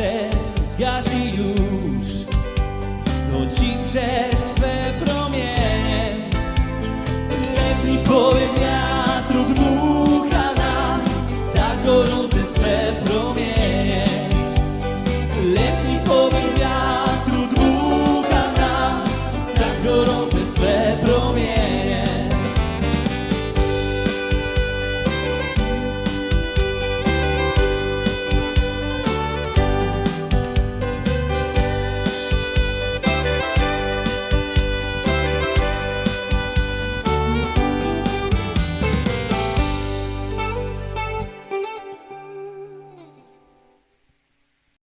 słońce zgasi już, co ciszę